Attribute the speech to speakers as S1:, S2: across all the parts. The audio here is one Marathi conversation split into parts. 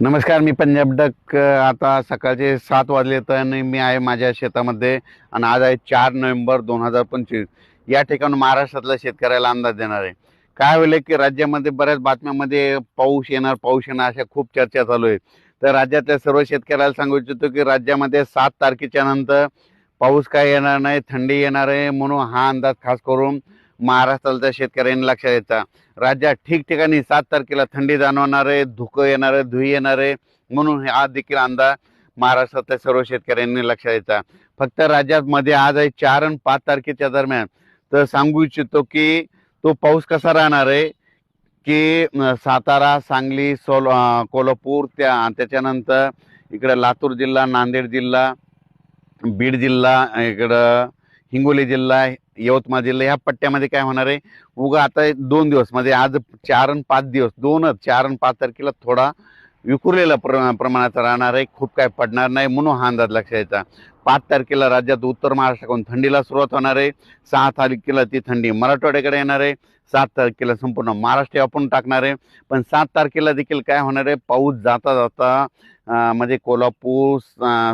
S1: नमस्कार मी पंजाब डक आता सकाळचे सात वाजले तर आणि मी आहे माझ्या शेतामध्ये आणि आज आहे चार नोव्हेंबर दोन हजार पंचवीस. या ठिकाणी महाराष्ट्रातल्या शेतकऱ्याला अंदाज देणार आहे. काय होईल की राज्यामध्ये बऱ्याच बातम्यामध्ये पाऊस येणार पाऊस येणार अशा खूप चर्चा चालू आहे. तर राज्यातल्या सर्व शेतकऱ्याला सांगू इच्छितो की राज्यामध्ये सात तारखेच्या नंतर पाऊस काय येणार नाही थंडी येणार आहे म्हणून हा अंदाज खास करून महाराष्ट्रातल्या शेतकऱ्यांनी लक्षात द्यायचा. राज्यात ठिकठिकाणी सात तारखेला थंडी जाणवणार आहे धुकं येणार आहे धुई येणार आहे म्हणून हा देखील अंदाज महाराष्ट्रातल्या सर्व शेतकऱ्यांनी लक्षात द्यायचा. फक्त राज्यात मध्ये आज आहे चार आणि पाच तारखेच्या दरम्यान. तर सांगू इच्छितो की तो पाऊस कसा राहणार आहे? की सातारा सांगली सोल कोल्हापूर त्या त्याच्यानंतर इकडं लातूर जिल्हा नांदेड जिल्हा बीड जिल्हा इकडं हिंगोली जिल्हा यवतमाळ जिल्हा ह्या पट्ट्यामध्ये काय होणार आहे? उगा आता दोन दिवस म्हणजे आज चार आणि पाच दिवस दोनच चार आणि पाच तारखेला थोडा विखुरलेला प्र प्रमाणात राहणार आहे खूप काय पडणार नाही म्हणून हा अंदाज लक्षात यायचा पाच तारखेला राज्यात उत्तर महाराष्ट्राकडून थंडीला सुरुवात होणार आहे. सहा तारखेला ती थंडी मराठवाड्याकडे येणार आहे. सात तारखेला संपूर्ण महाराष्ट्र आपण टाकणार आहे. पण सात तारखेला देखील काय होणार आहे? पाऊस जाता जाता म्हणजे कोल्हापूर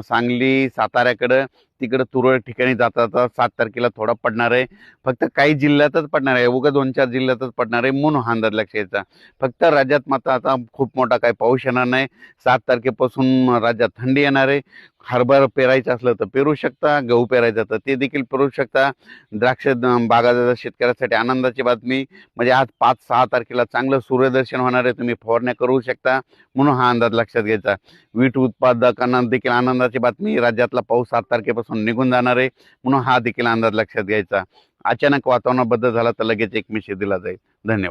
S1: सांगली साताऱ्याकडं तिकडं तुरळक ठिकाणी जाता जाता सात तारखेला थोडा पडणार आहे. फक्त काही जिल्ह्यातच पडणार आहे. उगा दोन चार जिल्ह्यातच पडणार आहे म्हणून हा अंदाज लक्ष यायचा फक्त राज्यात मात्र आता खूप मोठा काही पाऊस येणार नाही. सात तारखेपासून राज्यात थंडी येणार आहे. हरभर पेरायचं असलं तर पेरू शकता गहू पेरायचं तर ते देखील पेरू शकता. द्राक्ष बागाचा शेतकऱ्यासाठी आनंदाची बातमी. म्हणजे आज पाच सहा तारखेला चांगलं सूर्यदर्शन होणार आहे तुम्ही फवारण्या करू शकता. म्हणून हा अंदाज लक्षात घ्यायचा. वीट उत्पादकांना देखील आनंदाची बातमी. राज्यातला पाऊस सात तारखेपासून निघून जाणार आहे. म्हणून हा देखील अंदाज लक्षात घ्यायचा. अचानक वातावरणात बदल झाला तर लगेच एक मेसेज दिला जाईल. धन्यवाद.